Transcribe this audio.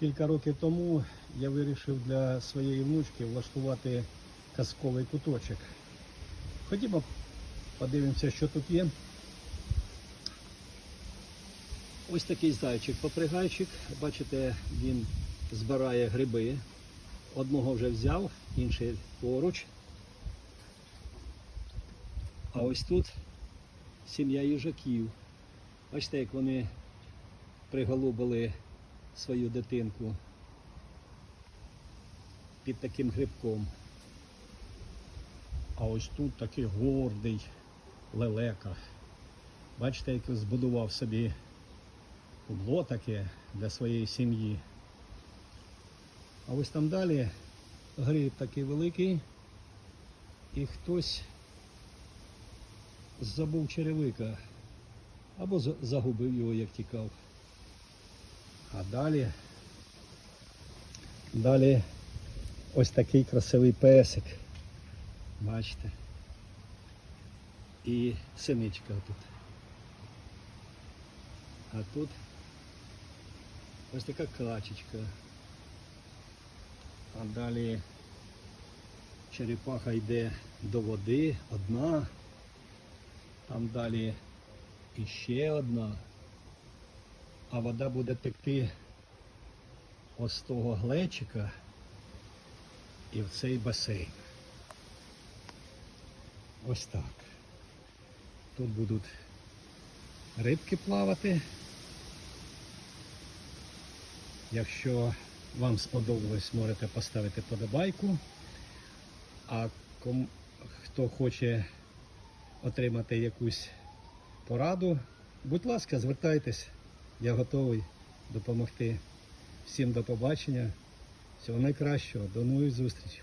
Кілька років тому я вирішив для своєї внучки влаштувати казковий куточок. Ходімо, подивимося, що тут є. Ось такий зайчик-попригайчик. Бачите, він збирає гриби. Одного вже взяв, інший поруч. А ось тут сім'я їжаків. Бачите, як вони приголубили свою дитинку під таким грибком. А ось тут такий гордий лелека. Бачите, як збудував собі кубло таке для своєї сім'ї. А ось там далі гриб такий великий, і хтось забув черевика або загубив його, як тікав. А далі, далі ось такий красивий песик. Бачите? І синичка тут. А тут ось така качечка. А далі черепаха йде до води, одна. Там далі іще одна. А вода буде текти ось того глечика і в цей басейн. Ось так. Тут будуть рибки плавати. Якщо вам сподобалось, можете поставити подобайку. А ком, хто хоче отримати якусь пораду, будь ласка, звертайтесь. Я готовий допомогти. Всім до побачення. Всього найкращого. До нових зустрічей.